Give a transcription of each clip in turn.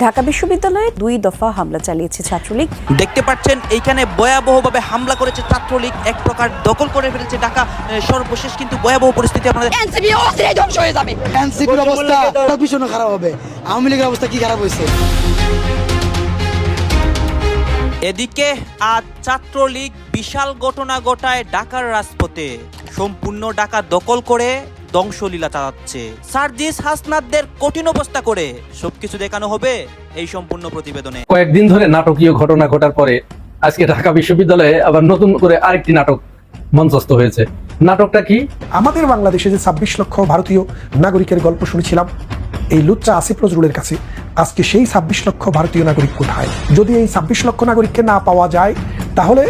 ঢাকা বিশ্ববিদ্যালয়ে দুই দফা হামলা চালিয়েছে ছাত্রলীগ। দেখতে পাচ্ছেন এইখানে ভয়াবহভাবে হামলা করেছে ছাত্রলীগ। এক প্রকার দখল করে ফেলেছে ঢাকা সর্বশেষ কিন্তু ভয়াবহ পরিস্থিতি আপনাদের এনসিপি অস্থির ধ্বংস হয়ে যাবে। এনসিপির অবস্থা ভীষণ খারাপ হবে। আওয়ামী লীগের অবস্থা কি খারাপ হয়েছে? এদিকে আজ ছাত্রলীগ বিশাল ঘটনা ঘটায় ঢাকার রাজপথে। সম্পূর্ণ ঢাকা দখল করে ধ্বংসলীলা চালাচ্ছে। সার্জিস হাসনাতদের কঠিন অবস্থা করে। সবকিছু দেখানো হবে এই সম্পূর্ণ প্রতিবেদনে। কয়েকদিন ধরে নাটকীয় ঘটনা ঘটার পরে আজকে ঢাকা বিশ্ববিদ্যালয়ে আবার নতুন করে আরেকটি নাটক মঞ্চস্থ হয়েছে। নাটকটা কি? আমাদের বাংলাদেশে যে ছাব্বিশ লক্ষ ভারতীয় নাগরিকের গল্প শুনেছিলাম এই লুচ্চা আসিফ নজরুলের কাছে, আজকে সেই ছাব্বিশ লক্ষ ভারতীয় নাগরিক কোথায়? যদি এই ছাব্বিশ লক্ষ নাগরিককে না পাওয়া যায়, তাহলে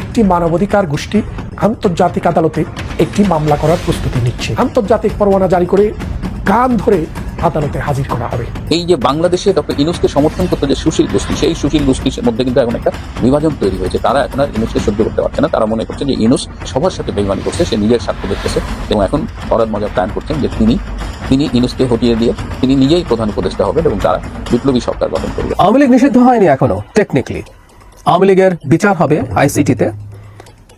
একটি মানবাধিকার গোষ্ঠী আন্তর্জাতিক আদালতে একটি মামলা করার প্রস্তুতি নিচ্ছে। আন্তর্জাতিক পরোয়ানা জারি করে কান ধরে আদালতে হাজির করা হবে। এই যে বাংলাদেশে ডক্টর ইনুসকে সমর্থন করতে যে সুশীল গোষ্ঠী সেই সুশীল গোষ্ঠীর মধ্যে কিন্তু এখন একটা বিভাজন তৈরি হয়েছে। তারা এখন আর ইনুসকে সহ্য করতে পারছে না। তারা মনে করছে যে ইনুস সবার সাথে বেইমানি করছে সে নিজের স্বার্থ দেখতেছে এবং এখন অরাধ মজা প্ল্যান করছেন যে তিনি তিনি ইনুসকে হটিয়ে দিয়ে তিনি নিজেই প্রধান উপদেষ্টা হবেন এবং তারা বিপ্লবী সরকার গঠন করবে। আওয়ামী লীগ নিষিদ্ধ হয়নি এখনও টেকনিক্যালি আওয়ামী লীগের বিচার হবে আইসিটিতে।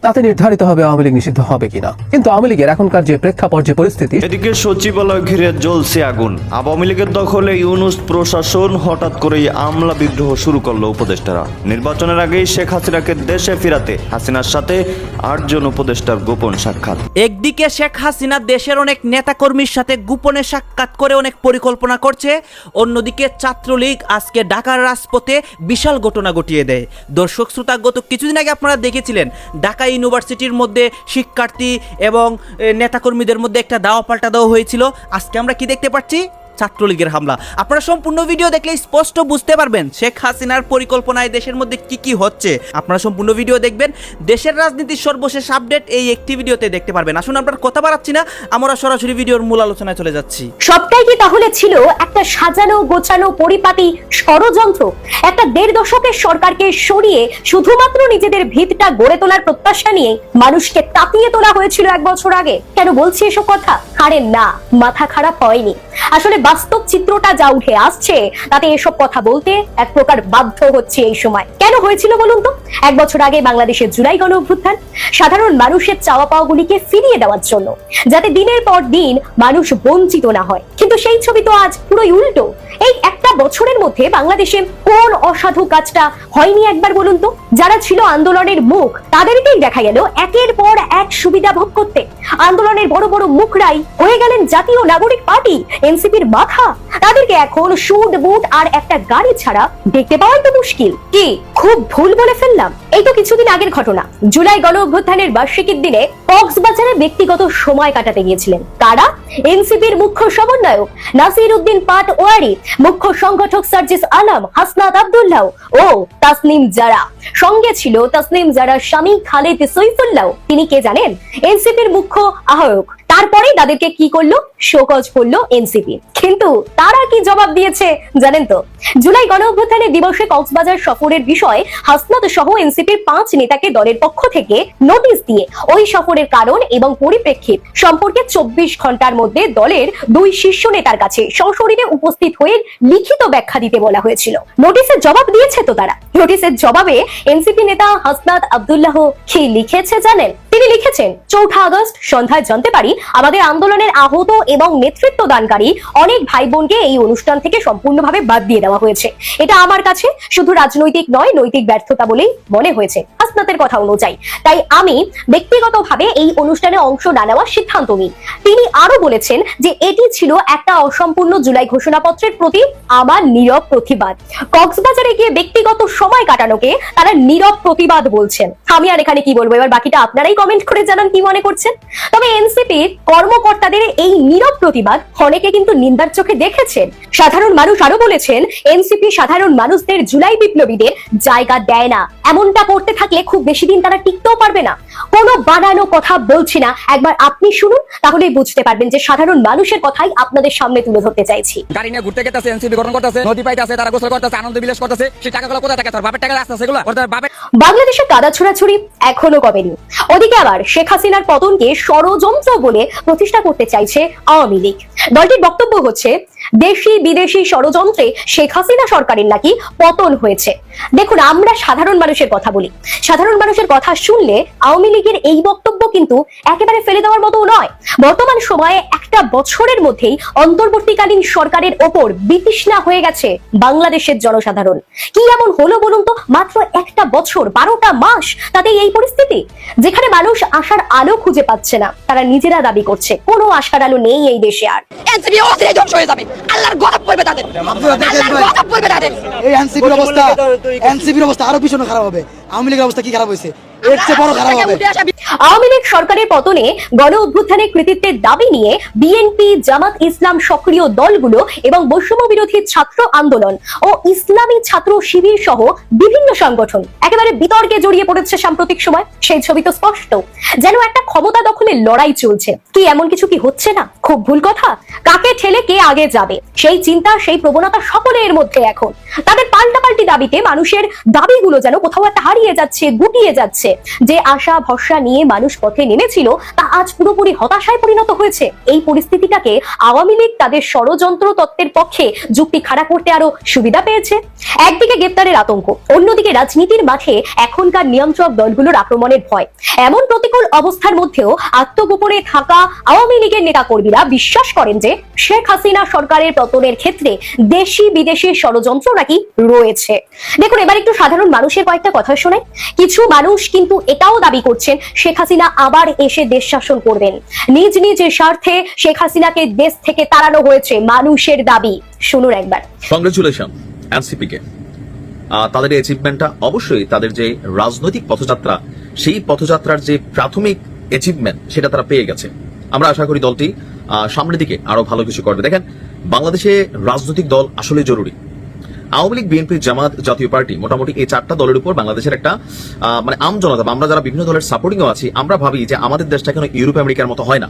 তাতে নির্ধারিত হবে আওয়ামী লীগ নিষিদ্ধ হবে কিনা। কিন্তু আওয়ামী লীগের এখনকার যে প্রেক্ষাপট যে পরিস্থিতি এদিকে সচিবালয় ঘিরে জ্বলছে আগুন। আওয়ামী লীগের দখলে ইউনুস প্রশাসন হঠাৎ করেই আমলা বিদ্রোহ শুরু করল উপদেষ্টারা। নির্বাচনের আগেই শেখ হাসিনাকে দেশে ফিরাতে হাসিনার সাথে আটজন উপদেষ্টার গোপন সাক্ষাৎ। একদিকে শেখ হাসিনা দেশের অনেক নেতাকর্মীর সাথে গোপনে সাক্ষাৎ করে অনেক পরিকল্পনা করছে অন্যদিকে ছাত্রলীগ আজকে ঢাকার রাজপথে বিশাল ঘটনা ঘটিয়ে দেয়। দর্শক শ্রোতা গত কিছুদিন আগে আপনারা দেখেছিলেন ঢাকা ইউনিভার্সিটির মধ্যে শিক্ষার্থী এবং নেতাকর্মীদের মধ্যে একটা দাওয়া পাল্টা দেওয়া হয়েছিল। আজকে আমরা কি দেখতে পাচ্ছি? ছাত্রলীগের হামলা। আপনারা সম্পূর্ণ ভিডিও দেখলে স্পষ্ট বুঝতে পারবেন শেখ হাসিনার পরিকল্পনায় দেশের মধ্যে কি কি হচ্ছে। আপনারা সম্পূর্ণ ভিডিও দেখবেন। দেশের রাজনীতির সর্বশেষ আপডেট এই একটি ভিডিওতে দেখতে পারবেন। আসুন আপনার কথা বাড়াচ্ছি না। আমরা সরাসরি ভিডিওর মূল আলোচনায় চলে যাচ্ছি। সবটাই কি তাহলে ছিল একটা সাজানো, গোছানো, পরিপাটি ষড়যন্ত্র? একটা দেড় দশকের সরকারকে সরিয়ে শুধুমাত্র নিজেদের ভিতটা গড়ে তোলার প্রত্যাশা নিয়ে মানুষকে তাপিয়ে তোলা হয়েছিল এক বছর আগে? কেন বলছি এসব কথা? আরে না, মাথা খারাপ হয়নি। আসলে বাস্তব চিত্রটা যা উঠে আসছে, তাতে এসব কথা বলতে এক প্রকার বাধ্য হচ্ছে এই সময়। কেন হয়েছিল বলুন তো? এক বছর আগে বাংলাদেশের জুলাই গণ অভ্যুত্থান সাধারণ মানুষের চাওয়া পাওয়াগুলিকে ফিরিয়ে দেওয়ার জন্য, যাতে দিনের পর দিন মানুষ বঞ্চিত না হয়। কিন্তু সেই ছবি তো আজ পুরোই উল্টো। এই একটা বছরের মধ্যে বাংলাদেশে কোন অসাধু কাজটা হয়নি একবার বলুন তো? যারা ছিল আন্দোলনের মুখ, তাদেরকেই দেখা গেল একের পর এক সুবিধা ভোগ করতে। আন্দোলনের বড় বড় মুখরাই হয়ে গেলেন জাতীয় নাগরিক পার্টি, এনসিপির মাথা। তাদেরকে এখন শুট বুট আর একটা গাড়ি ছাড়া দেখতে পাওয়াই তো মুশকিল। কি, খুব ভুল বলে ফেললাম? এই তো কিছুদিন আগের ঘটনা। জুলাই গণ অভ্যুত্থানের বার্ষিকীর দিনে কক্সবাজারে ব্যক্তিগত সময় কাটাতে গিয়েছিলেন। কারা? এনসিপির মুখ্য সমন্বয়ক নাসির উদ্দিন পাট ওয়ারি, মুখ্য সংগঠক সার্জিস আলম হাসনাত আব্দুল্লাহ ও তাসনিম জারা। সঙ্গে ছিল তাসনিম জারা স্বামী খালেদ সৈফুল্লাহ। তিনি কে জানেন? এনসিপির মুখ্য আহ্বায়ক। তারপরেই তাদেরকে কি করল? শোকজ করল এনসিপি। কিন্তু তারা কি জবাব দিয়েছে জানেন তো? জুলাই গণ অভ্যুত্থানের দিবসে কক্সবাজার সফরের বিষয়ে হাসনাত সহ এনসিপির পাঁচ নেতাকে দলের পক্ষ থেকে নোটিশ দিয়ে ওই সফরের কারণ এবং পরিপ্রেক্ষিত সম্পর্কে চব্বিশ ঘণ্টার মধ্যে দলের দুই শীর্ষ নেতার কাছে সশরীরে উপস্থিত হয়ে লিখিত ব্যাখ্যা দিতে বলা হয়েছিল। নোটিশের জবাব দিয়েছে তো তারা। নোটিশের জবাবে এনসিপি নেতা হাসনাত আবদুল্লাহ কি লিখেছে জানেন? তিনি লিখেছেন, চৌঠা আগস্ট, সন্ধ্যায় জানতে পারি আমাদের আন্দোলনের আহত এবং নেতৃত্ব দানকারী অনেক ভাই বোনকে এই অনুষ্ঠান থেকে সম্পূর্ণভাবে বাদ দিয়ে দেওয়া হয়েছে। এটা আমার কাছে শুধু রাজনৈতিক নয়, নৈতিক ব্যর্থতা বলেই মনে হয়েছে হাসনাতের কথা অনুযায়ী। তাই আমি ব্যক্তিগতভাবে এই অনুষ্ঠানে অংশ না নেওয়ার সিদ্ধান্ত নিই। তিনি আরও বলেছেন যে এটি ছিল একটা অসম্পূর্ণ জুলাই ঘোষণাপত্রের প্রতি আমার নীরব প্রতিবাদ। কক্সবাজারে গিয়ে ব্যক্তিগত সময় কাটানোকে তারা নীরব প্রতিবাদ বলছেন। আমি আর এখানে কি বলব? এবার বাকিটা আপনারাই কমেন্ট করে জানান কি মনে করছেন? তবে এনসিপির কর্মকর্তাদের এই নীরব প্রতিবাদ অনেকে কিন্তু নিন্দার চোখে দেখেছেন। সাধারণ মানুষ আরও বলেছেন এনসিপি সাধারণ মানুষদের জুলাই বিপ্লবীদের জায়গা দেয় না। এমনটা করতে থাকলে খুব বেশি দিন তারা টিকতেও পারবে না। কোনো বানানো কথা বলছি না। একবার আপনি শুনুন তাহলেই বুঝতে পারবেন যে সাধারণ মানুষের কথাই আপনাদের সামনে তুলে ধরতে চাইছি। গাড়ি নিয়ে ঘুরতে গেতেছে এনসিপি গঠন করতেছে নদী পাইতেছে তারা গোসল করতেছে আনন্দ বিলাস করতেছে। সেই টাকাগুলো কোথায় থাকে? তোর বাপের টাকা আসতেছে ওর বাংলাদেশে কাদা ছোড়াছুড়ি এখনও কমেনি। ওদিকে আবার শেখ হাসিনার পতনকে ষড়যন্ত্র বলে প্রতিষ্ঠা করতে চাইছে আওয়ামী লীগ। দলটির বক্তব্য হচ্ছে, দেশি বিদেশি ষড়যন্ত্রে শেখ হাসিনা সরকারের নাকি পতন হয়েছে। দেখুন, আমরা সাধারণ মানুষের কথা বলি। সাধারণ মানুষের কথা শুনলে আওয়ামী লীগের এই বক্তব্য কিন্তু একেবারে ফেলে দেওয়ার মতো নয়। বর্তমান সময়ে একটা বছরের মধ্যেই অন্তর্বর্তীকালীন সরকারের ওপর বিতৃষ্ণা হয়ে গেছে বাংলাদেশের জনসাধারণ। কি এমন হলো বলুন তো? মাত্র একটা বছর বারোটা মাস তাতে এই পরিস্থিতি? যেখানে মানুষ আশার আলো খুঁজে পাচ্ছে না তারা নিজেরা দাবি করছে কোনো আশার আলো নেই এই দেশে আর। এনসিপি অস্থিরে ধ্বংস হয়ে যাবে। আল্লাহর গজব পড়বে তাদের। আল্লাহর গজব পড়বে তাদের। এই এনসিপির অবস্থা এনসিপির অবস্থা আরও ভীষণ খারাপ হবে। আওয়ামী লীগের অবস্থা কি খারাপ হয়েছে? এর চেয়ে বড় খারাপ হবে। উঠে আসা আওয়ামী লীগ সরকারের পতনে গণ অভ্যুত্থানের কৃতিত্বের দাবি নিয়ে বিএনপি জামাত ইসলাম সক্রিয় দলগুলো এবং বৈষম্য বিরোধী ছাত্র আন্দোলন ও ইসলামী ছাত্র শিবির সহ বিভিন্ন সংগঠন একেবারে বিতর্কে জড়িয়ে পড়েছে সাম্প্রতিক সময়। সেই ছবি তো স্পষ্ট। যেন একটা ক্ষমতা দখলের লড়াই চলছে। কি এমন কিছু কি হচ্ছে না? খুব ভুল কথা। কাকে ঠেলে কে আগে যাবে? সেই চিন্তা সেই প্রবণতা সকলের মধ্যে এখন। তাদের পাল্টাপাল্টি দাবিতে মানুষের দাবিগুলো যেন কোথাও একটা হারিয়ে যাচ্ছে গুটিয়ে যাচ্ছে। যে আশা, ভরসা নিয়ে মানুষ পথে নেমেছিল, তা আজ পুরোপুরি হতাশায় পরিণত হয়েছে। এই পরিস্থিতিটাকে আওয়ামী লীগ তাদের ষড়যন্ত্র তত্ত্বের পক্ষে যুক্তি খাড়া করতে আরও সুবিধা পেয়েছে। একদিকে গ্রেপ্তারের আতঙ্ক, অন্যদিকে রাজনীতির মাঠে এখনকার নিয়ন্ত্রক দলগুলোর আক্রমণের ভয়। এমন প্রতিকূল অবস্থার মধ্যেও আত্মগোপনে থাকা আওয়ামী লীগের নেতাকর্মীরা বিশ্বাস করেন যে শেখ হাসিনা সরকারের পতনের ক্ষেত্রে দেশি বিদেশি ষড়যন্ত্র নাকি রয়েছে। দেখুন, এবার একটু সাধারণ মানুষের কয়েকটা কথা শোনে কিছু মানুষ কিন্তু এটাও দাবি করছেন শেখ হাসিনা আবার এসে দেশ শাসন করবেন। নিজ নিজ স্বার্থে শেখ হাসিনাকে দেশ থেকে তাড়ানো হয়েছে মানুষের দাবি। শুনুন একবার। কংগ্রেচুলেশন এনসিপিকে তাদের এই অ্যাচিভমেন্টটা অবশ্যই তাদের যে রাজনৈতিক পথযাত্রা, সেই পথযাত্রার যে প্রাথমিক অ্যাচিভমেন্ট সেটা তারা পেয়ে গেছে। আমরা আশা করি দলটি সামনের দিকে আরও ভালো কিছু করবে। দেখেন, বাংলাদেশে রাজনৈতিক দল আসলে জরুরি। আওয়ামী লীগ, বিএনপি, জামাত জাতীয় পার্টি মোটামুটি এই চারটা দলের উপর বাংলাদেশের একটা মানে আম জনতা আমরা যারা বিভিন্ন দলের সাপোর্টিংও আছি, আমরা ভাবি যে আমাদের দেশটা কেন ইউরোপ আমেরিকার মতো হয় না?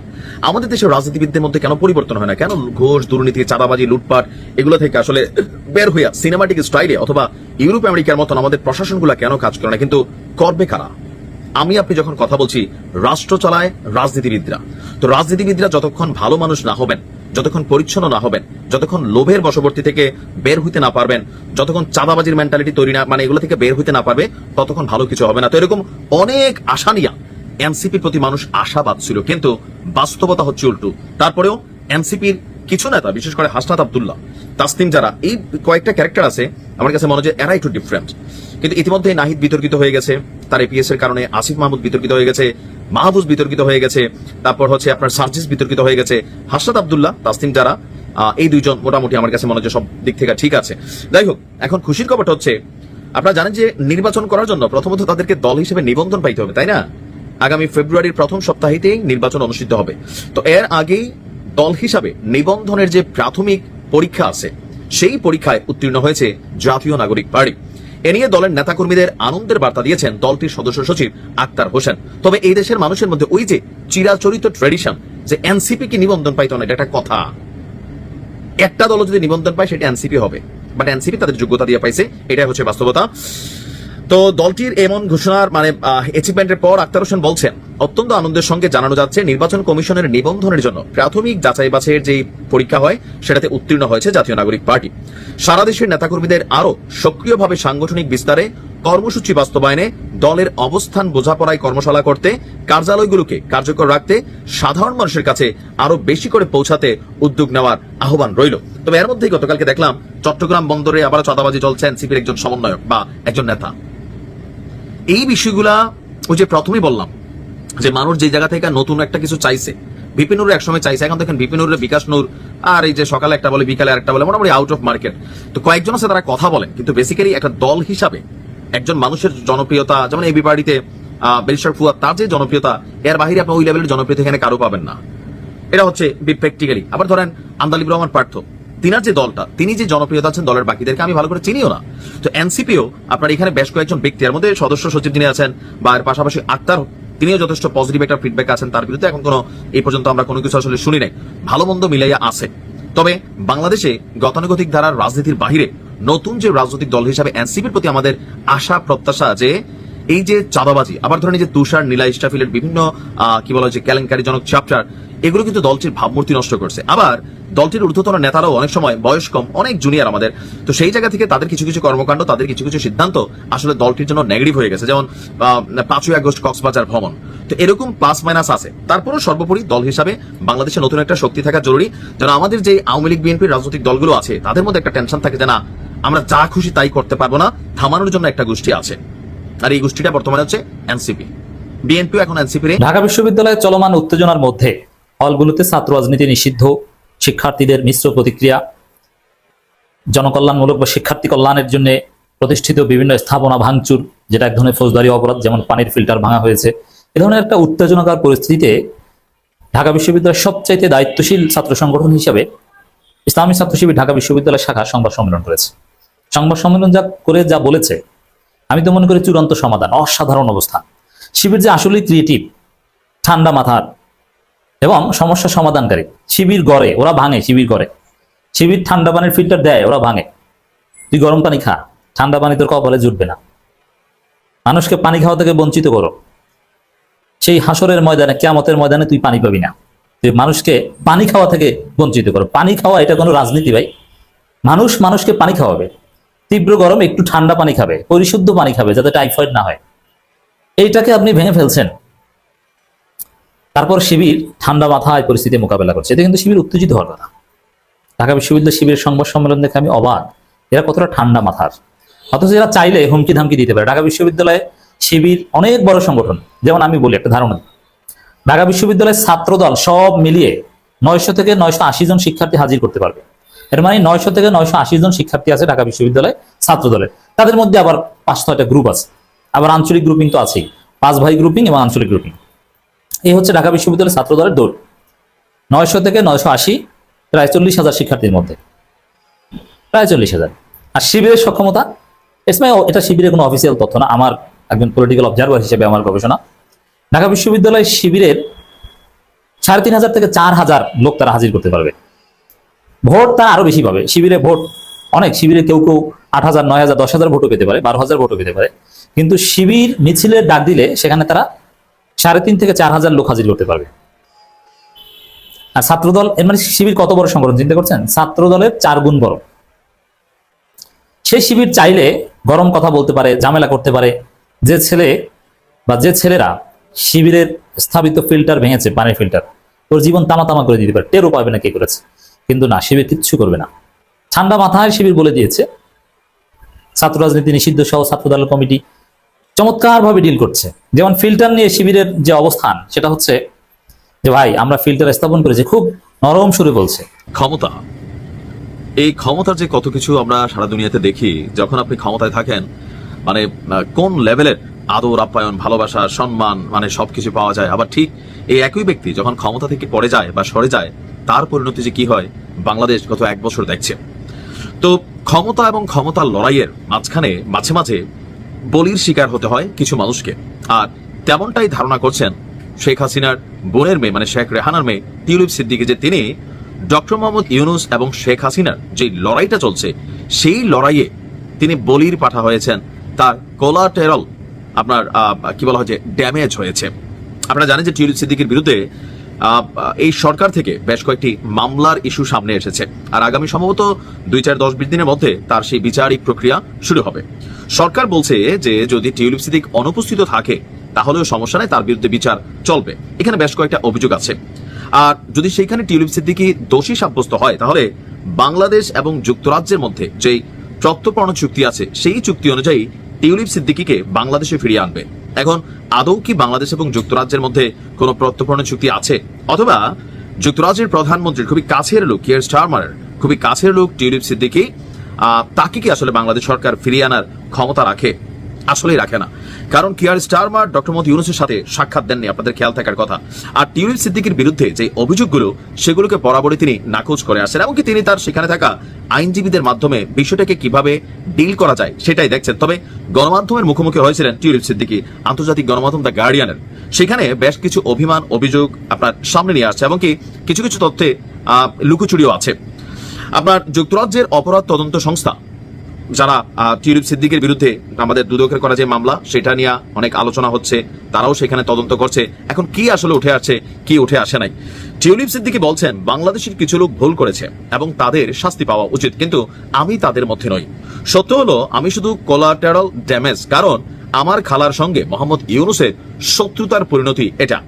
আমাদের দেশের রাজনীতিবিদদের মধ্যে কেন পরিবর্তন হয় না? কেন ঘোষ, দুর্নীতি, চাঁদাবাজি, লুটপাট, এগুলো থেকে আসলে বের হইয়া সিনেমাটিক স্টাইলে অথবা ইউরোপ আমেরিকার মতন আমাদের প্রশাসনগুলো কেন কাজ করে না? কিন্তু করবে কারা? আমি আপনি যখন কথা বলছি, রাষ্ট্র চালায় রাজনীতিবিদরা। তো রাজনীতিবিদরা যতক্ষণ ভালো মানুষ না হবেন যতক্ষণ পরিচ্ছন্ন না হবেন, যতক্ষণ লোভের বশবর্তী থেকে বের হইতে না পারবেন, যতক্ষণ চাঁদাবাজির মেন্টালিটি তৈরি না মানে এগুলো থেকে বের হইতে না পারবে, ততক্ষণ ভালো কিছু হবে না। তো এরকম অনেক আশা নিয়া এনসিপির প্রতি মানুষ আশাবাদ ছিল, কিন্তু বাস্তবতা হচ্ছে উল্টো। তারপরেও এনসিপির কিছু নেতা, বিশেষ করে হাসনাত আবদুল্লাহ, তাসনিম যারা, এই কয়েকটা ক্যারেক্টার আছে, আমার কাছে মনে হয় এরা একটু ডিফারেন্ট কিন্তু ইতিমধ্যে নাহিদ বিতর্কিত হয়ে গেছে, তার এপিএস এর কারণে আসিফ মাহমুদ বিতর্কিত হয়ে গেছে মাহবুজ বিতর্কিত হয়ে গেছে, তারপর হচ্ছে আপনার সার্জিস বিতর্কিত হয়ে গেছে। হাসনাত আবদুল্লাহ তাসনিম যারা এই দুইজন মোটামুটি আমার কাছে মনে যে সব দিক থেকে ঠিক আছে। যাই হোক, এখন খুশির খবরটা হচ্ছে, আপনারা জানেন যে নির্বাচন করার জন্য প্রথমত তাদেরকে দল হিসেবে নিবন্ধন পাইতে হবে, তাই না? আগামী ফেব্রুয়ারির প্রথম সপ্তাহেতেই নির্বাচন অনুষ্ঠিত হবে। তো এর আগেই দল হিসাবে নিবন্ধনের যে প্রাথমিক পরীক্ষা আছে, সেই পরীক্ষায় উত্তীর্ণ হয়েছে জাতীয় নাগরিক পার্টি। এ নিয়ে দলের নেতাকর্মীদের আনন্দের বার্তা দিয়েছেন দলটির সদস্য সচিব আক্তার হোসেন। তবে এই দেশের মানুষের মধ্যে ওই যে চিরাচরিত ট্রেডিশন যে এনসিপি কি নিবন্ধন পাইতো না এটা একটা কথা। একটা দল যদি নিবন্ধন পায়, সেটা এনসিপি হবে। বাট এনসিপি তাদের যোগ্যতা দিয়ে পাইছে, এটাই হচ্ছে বাস্তবতা। তো দলটির এমন ঘোষণার মানে অ্যাচিভমেন্টের পর আক্তার হোসেন বলছেন, অত্যন্ত আনন্দের সঙ্গে জানানো যাচ্ছে নির্বাচন কমিশনের নিবন্ধনের জন্য প্রাথমিক যাচাই বাছাইয়ের যে পরীক্ষা হয়, সেটাতে উত্তীর্ণ হয়েছে জাতীয় নাগরিক পার্টি। সারা দেশের নেতাকর্মীদের আরও সক্রিয়ভাবে সাংগঠনিক বিস্তারে কর্মসূচি বাস্তবায়নে দলের অবস্থান বোঝাপড়ায় কর্মশালা করতে, কার্যালয়গুলোকে কার্যকর রাখতে, সাধারণ মানুষের কাছে আরও বেশি করে পৌঁছাতে উদ্যোগ নেওয়ার আহ্বান রইল। তবে এর মধ্যেই গতকালকে দেখলাম, চট্টগ্রাম বন্দরে আবার চাঁদাবাজি চলছে এনসিপির একজন সমন্বয়ক বা একজন নেতা। এই বিষয়গুলা ওই যে প্রথমেই বললাম, যে মানুষ যে জায়গা থেকে নতুন একটা কিছু চাইছে বিপিনুর একসময় চাইছে। এখন দেখেন বিপিনুরের বিকাশ নূর আর এই যে সকালে একটা বলে, বিকালে আরেকটা বলে, মোটামুটি আউট অফ মার্কেট তো কয়েকজন আছে তারা কথা বলেন, কিন্তু বেসিক্যালি একটা দল হিসাবে একজন মানুষের জনপ্রিয়তা, যেমন এই বিপাড়িতে বেরিস্টার ফুয়া তার যে জনপ্রিয়তা, এর বাহিরে আপনি ওই লেভেলের জনপ্রিয়তা এখানে কারও পাবেন না। এটা হচ্ছে প্র্যাকটিক্যালি আবার ধরেন আন্দালিব রহমান পার্থ তিনার যে দলটা, তিনি যে জনপ্রিয়তা আছেন দলের বাকিদেরকে আমি ভালো করে চিনিও না। তো এনসিপিও আপনার এখানে বেশ কয়েকজন ব্যক্তি, এর মধ্যে সদস্য সচিব যিনি আছেন বা এর পাশাপাশি আক্তার, তিনিও যথেষ্ট পজিটিভ একটা ফিডব্যাক আছেন তার বিরুদ্ধে। এখন কোনো, এই পর্যন্ত আমরা কোনো কিছু আসলে শুনি নাই। ভালো মন্দ মিলাইয়া আছে। তবে বাংলাদেশে গতানুগতিক ধারার রাজনীতির বাহিরে নতুন যে রাজনৈতিক দল হিসাবে এনসিপির প্রতি আমাদের আশা, প্রত্যাশা যে এই যে চাঁদাবাজি, আবার ধরেন যে তুষার, নীলা ইস্টাফিলের বিভিন্ন কি বলা হয় যে কেলেঙ্কারিজনক চ্যাপ্টার এগুলো কিন্তু দলটির ভাবমূর্তি নষ্ট করছে। আবার দলটির ঊর্ধ্বতন নেতারাও অনেক সময় বয়স কম, অনেক জুনিয়র আমাদের। তো সেই জায়গা থেকে তাদের কিছু কিছু কর্মকাণ্ড, তাদের কিছু কিছু সিদ্ধান্ত আসলে দলটির জন্য নেগেটিভ হয়ে গেছে। যেমন পাঁচই আগস্ট কক্সবাজার ভ্রমণ। তো এরকম প্লাস মাইনাস আছে। তারপরও সর্বোপরি দল হিসাবে বাংলাদেশে নতুন একটা শক্তি থাকা জরুরি। যেন আমাদের যে আওয়ামী লীগ, বিএনপির রাজনৈতিক দলগুলো আছে, তাদের মধ্যে একটা টেনশন থাকে যে না, আমরা যা খুশি তাই করতে পারব না, থামানোর জন্য একটা গোষ্ঠী আছে। আর এই গোষ্ঠীটা বর্তমানে হচ্ছে এনসিপি। বিএনপিও এখন এনসিপি ঢাকা বিশ্ববিদ্যালয়ে চলমান উত্তেজনার মধ্যে হলগুলোতে ছাত্র রাজনীতি নিষিদ্ধ, শিক্ষার্থীদের মিশ্র প্রতিক্রিয়া, জনকল্যাণমূলক বা শিক্ষার্থী কল্যাণের জন্য প্রতিষ্ঠিত বিভিন্ন স্থাপনা ভাঙচুর, যেটা এক ধরনের ফৌজদারি অপরাধ, যেমন পানির ফিল্টার ভাঙা হয়েছে। এ ধরনের একটা উত্তেজনাকার পরিস্থিতিতে ঢাকা বিশ্ববিদ্যালয়ের সবচাইতে দায়িত্বশীল ছাত্র সংগঠন হিসাবে ইসলামী ছাত্র শিবির ঢাকা বিশ্ববিদ্যালয় শাখা সংবাদ সম্মেলন করেছে। সংবাদ সম্মেলন যা করে, যা বলেছে আমি তো মনে করি চূড়ান্ত সমাধান, অসাধারণ অবস্থা। শিবির যে আসলেই ক্রিয়েটিভ ঠান্ডা মাথার এবং সমস্যা সমাধানকারী। শিবির গড়ে, ওরা ভাঙে, শিবির করে শিবির ঠান্ডা পানির ফিল্টার দেয়, ওরা ভাঙে। তুই গরম পানি খা, ঠান্ডা পানি তোর কপালে জুটবে না। মানুষকে পানি খাওয়া থেকে বঞ্চিত করো। সেই হাসরের ময়দানে, কেয়ামতের ময়দানে তুই পানি পাবি না। তুই মানুষকে পানি খাওয়া থেকে বঞ্চিত করো। পানি খাওয়া এটা কোনো রাজনীতি ভাই। মানুষ মানুষকে পানি খাওয়াবে। তীব্র গরম, একটু ঠান্ডা পানি খাবে, পরিশুদ্ধ পানি খাবে যাতে টাইফয়েড না হয়। এইটাকে আপনি ভেঙে ফেলছেন। তারপর শিবির ঠান্ডা মাথায় পরিস্থিতি মোকাবেলা করছে। এতে কিন্তু শিবির উত্তেজিত হওয়ার কথা। ঢাকা বিশ্ববিদ্যালয় শিবিরের সংবাদ সম্মেলন দেখে আমি অবাক। এরা কতটা ঠান্ডা মাথার। অথচ এরা চাইলে হুমকি ধামকি দিতে পারে। ঢাকা বিশ্ববিদ্যালয়ে শিবির অনেক বড় সংগঠন। যেমন আমি বলি একটা ধারণা। ঢাকা বিশ্ববিদ্যালয়ের ছাত্রদল সব মিলিয়ে নয়শো থেকে নয়শো আশি জন শিক্ষার্থী হাজির করতে পারবে। এর মানে নয়শো থেকে নয়শো আশি জন শিক্ষার্থী আছে ঢাকা বিশ্ববিদ্যালয়ে ছাত্র দলের তাদের মধ্যে আবার পাঁচ ছয়টা গ্রুপ আছে। আবার আঞ্চলিক গ্রুপিং তো আছেই। পাঁচ ভাই গ্রুপিং এবং আঞ্চলিক গ্রুপিং এই হচ্ছে ঢাকা বিশ্ববিদ্যালয়ের ছাত্র দলের দৌড়। নয়শো থেকে নয়শো আশি, প্রায় চল্লিশ হাজার শিক্ষার্থীর মধ্যে। প্রায় চল্লিশ হাজার। আর শিবিরের সক্ষমতা? এসময় এটা শিবিরের কোনো অফিসিয়াল তথ্য না? আমার একজন পলিটিক্যাল অবজারভার হিসেবে আমার গবেষণা। ঢাকা বিশ্ববিদ্যালয় শিবিরের সাড়ে তিন হাজার থেকে চার হাজার লোক তারা হাজির করতে পারবে। ভোট তারা আরও বেশি পাবে। শিবিরে ভোট অনেক, শিবিরে কেউ কেউ আট হাজার, নয় হাজার, দশ হাজার ভোটও পেতে পারে, বারো হাজার ভোটও পেতে পারে। কিন্তু শিবির মিছিলের ডাক দিলে সেখানে তারা সাড়ে তিন থেকে চার হাজার লোক হাজির করতে পারবে। আর ছাত্রদল, এর মানে শিবির কত বড় সংগঠন, চিন্তা করছেন? ছাত্রদলের চার গুণ বড়। সেই শিবির চাইলে গরম কথা বলতে পারে, ঝামেলা করতে পারে। যে ছেলে বা যে ছেলেরা শিবিরের স্থাপিত ফিল্টার ভেঙেছে, পানির ফিল্টার, ওর জীবন তামা তামা করে দিতে পারে। টেরও পাবে না কে করেছে। কিন্তু না শিবির কিচ্ছু করবে না। ঠান্ডা মাথায় শিবির বলে দিয়েছে। ছাত্র রাজনীতি নিষিদ্ধ সহ ছাত্র দল কমিটি চমৎকার ভাবে ডিল করছে। যেমন ফিল্টার নিয়ে শিবিরের যে অবস্থান, সেটা হচ্ছে যে, ভাই, আমরা ফিল্টার স্থাপন করেছি, খুব নরম সুরে বলছে। ক্ষমতা। এই ক্ষমতার যে কত কিছু আমরা সারা দুনিয়াতে দেখি, যখন আপনি ক্ষমতায় থাকেন মানে কোন লেভেলের আদর, আপ্যায়ন, ভালোবাসা, সম্মান মানে সবকিছু পাওয়া যায়। আবার ঠিক এই একই ব্যক্তি যখন ক্ষমতা থেকে পড়ে যায় বা সরে যায়, তার পরিণতি যে কি হয়, বাংলাদেশ গত এক বছর দেখছে। তো ক্ষমতা এবং ক্ষমতার লড়াইয়ের মাঝখানে মাঝে মাঝে বলির শিকার হতে হয় কিছু মানুষকে। আর তেমনটাই ধারণা করছেন শেখ হাসিনার বোনের মেয়ে মানে শেখ রেহানার মেয়ে টিউলিপ সিদ্দিকি যে তিনি ডক্টর মোহাম্মদ ইউনুস এবং শেখ হাসিনার যে লড়াইটা চলছে, সেই লড়াইয়ে তিনি বলির পাঠা হয়েছেন। তার কোলাটেরল আপনার কি বলা হয় যে ড্যামেজ হয়েছে। আপনারা জানেন যে টিউলিপ সিদ্দিকের বিরুদ্ধে এই সরকার থেকে বেশ কয়েকটি মামলার ইস্যু সামনে এসেছে। আর আগামী সম্ভবত দুই চার দশ বিশ দিনের মধ্যে তার সেই বিচারিক প্রক্রিয়া শুরু হবে। সরকার বলছে যে যদি টিউলিপ সিদ্দিক অনুপস্থিত থাকে, তাহলেও সমস্যা নেই, তার বিরুদ্ধে বিচার চলবে। এখানে বেশ কয়েকটা অভিযোগ আছে। আর যদি সেইখানে টিউলিপ সিদ্দিকি দোষী সাব্যস্ত হয়, তাহলে বাংলাদেশ এবং যুক্তরাজ্যের মধ্যে যেই প্রত্যর্পণ চুক্তি আছে, সেই চুক্তি অনুযায়ী টিউলিপ সিদ্দিকিকে বাংলাদেশে ফিরিয়ে আনবে। এখন আদৌ কি বাংলাদেশ এবং যুক্তরাজ্যের মধ্যে কোনো প্রত্যর্পণের চুক্তি আছে? অথবা যুক্তরাজ্যের প্রধানমন্ত্রীর খুবই কাছের লোক কিয়ার স্টারমারের খুবই কাছের লোক টিউলিপ সিদ্দিকি তাকে কি আসলে বাংলাদেশ সরকার ফিরিয়ে আনার ক্ষমতা রাখে? আসলেই রাখে না। কারণ কিয়ার স্টারমার ডক্টর মোহাম্মদ ইউনুসের সাথে সাক্ষাৎ দেননি আপনাদের খেয়াল থাকার কথা। আর টিউলিপ সিদ্দিকির বিরুদ্ধে যে অভিযোগগুলো, সেগুলোকে বরাবরই তিনি নাকচ করে আসেন এমনকি তিনি তার সেখানে থাকা আইনজীবীদের মাধ্যমে বিষয়টাকে কীভাবে ডিল করা যায় সেটাই দেখছেন। তবে গণমাধ্যমের মুখোমুখি হয়েছিলেন টিউলিপ সিদ্দিকি, আন্তর্জাতিক গণমাধ্যম দ্য গার্ডিয়ানের। সেখানে বেশ কিছু অভিমান, অভিযোগ আপনার সামনে নিয়ে আসছে এমনকি কিছু কিছু তথ্যে লুকোচুরিও আছে। আপনার যুক্তরাজ্যের অপরাধ তদন্ত সংস্থা যারা টিউলিপ সিদ্দিকের বিরুদ্ধে আমাদের দুদকের করা যে মামলা, সেটা নিয়ে অনেক আলোচনা হচ্ছে, তারাও সেখানে তদন্ত করছে। এখন কি আসলে উঠে আসছে, কি উঠে আসে নাই? টিউলিপ সিদ্দিকি বলছেন, বাংলাদেশের কিছু লোক ভুল করেছে এবং তাদের শাস্তি পাওয়া উচিত, কিন্তু আমি তাদের মধ্যে নই। সত্য হলো, আমি শুধু কোলাটেরাল ড্যামেজ কারণ আমার খালার সঙ্গে মোহাম্মদ ইউনুসের শত্রুতার পরিণতি এটা।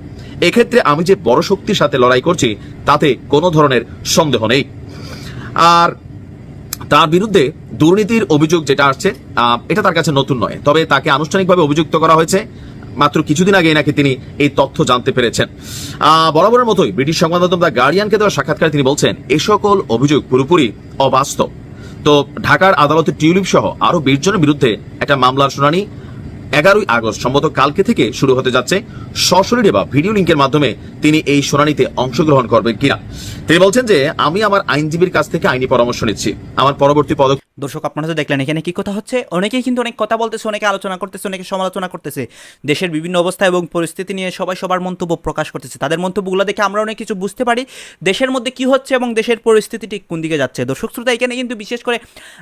এক্ষেত্রে আমি যে বড় শক্তির সাথে লড়াই করছি, তাতে কোনো ধরনের সন্দেহ নেই। আর তার বিরুদ্ধে দুর্নীতির অভিযোগ যেটা আসছে এটা তার কাছে নতুন নয়। তবে তাকে আনুষ্ঠানিকভাবে অভিযুক্ত করা হয়েছে। মাত্র কিছুদিন আগে নাকি তিনি এই তথ্য জানতে পেরেছেন। বরাবরের মতোই ব্রিটিশ সংবাদ মাধ্যম দ্য গার্ডিয়ানকে দেওয়া সাক্ষাৎকারে তিনি বলছেন, এ সকল অভিযোগ পুরোপুরি অবাস্তব। তো ঢাকার আদালতে টিউলিপ সহ আরও বিশ জনের বিরুদ্ধে একটা মামলার শুনানি এগারোই আগস্ট, সম্ভবত কালকে থেকে শুরু হতে যাচ্ছে। সশরীরে বা ভিডিও লিঙ্কের মাধ্যমে তিনি এই শুনানিতে অংশগ্রহণ করবেন কিনা। তিনি বলছেন যে, আমি আমার আইনজীবীর কাছ থেকে আইনি পরামর্শ নিচ্ছি। আমার পরবর্তী পদক্ষেপ দর্শক, আপনারা তো দেখলেন, এখানে কি কথা হচ্ছে? অনেকেই কিন্তু অনেক কথা বলতেছে, অনেকে আলোচনা করতেছে, অনেকে সমালোচনা করতেছে। দেশের বিভিন্ন অবস্থা এবং পরিস্থিতি নিয়ে সবাই সবার মন্তব্য প্রকাশ করতেছে। তাদের মন্তব্যগুলো দেখে আমরা অনেক কিছু বুঝতে পারি। দেশের মধ্যে কি হচ্ছে এবং দেশের পরিস্থিতি ঠিক কোন দিকে যাচ্ছে? দর্শক, শ্রোতা, এখানে কিন্তু বিশেষ করে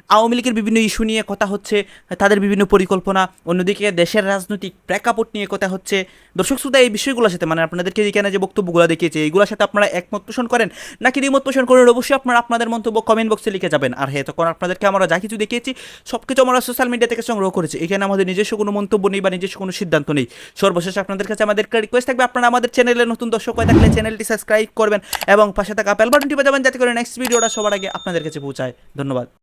আওয়ামী লীগের বিভিন্ন ইস্যু নিয়ে কথা হচ্ছে, তাদের বিভিন্ন পরিকল্পনা, অন্যদিকে দেশের রাজনৈতিক প্রেক্ষাপট নিয়ে কথা হচ্ছে। দর্শক শ্রোতা এই বিষয়গুলোর সাথে? মানে আপনাদেরকে এখানে যে বক্তব্যগুলো দেখিয়েছে, এইগুলোর সাথে আপনারা একমত পোষণ করেন? নাকি দ্বিমত পোষণ করেন? অবশ্যই আপনারা আপনাদের মন্তব্য কমেন্ট বক্সে লিখে যাবেন। আর হ্যাঁ তখন আপনাদেরকে আমরা যা কিছু দেখিয়েছি সব কিছু আমরা সোশ্যাল মিডিয়া থেকে সংগ্রহ করেছি। এখানে আমাদের নিজস্ব কোনো মন্তব্য নেই বা নিজস্ব কোনো সিদ্ধান্ত নেই। সর্বশেষ আপনাদের কাছে আমাদের রিকোয়েস্ট থাকবে, আপনারা আমাদের চ্যানেলে নতুন দর্শক হয়ে থাকলে চ্যানেলটি সাবস্ক্রাইব করবেন এবং পাশে থাকা বেল বাটনটি বাজাবেন যাতে করে নেক্সট ভিডিওটা সবার আগে আপনাদের কাছে পৌঁছায়। ধন্যবাদ।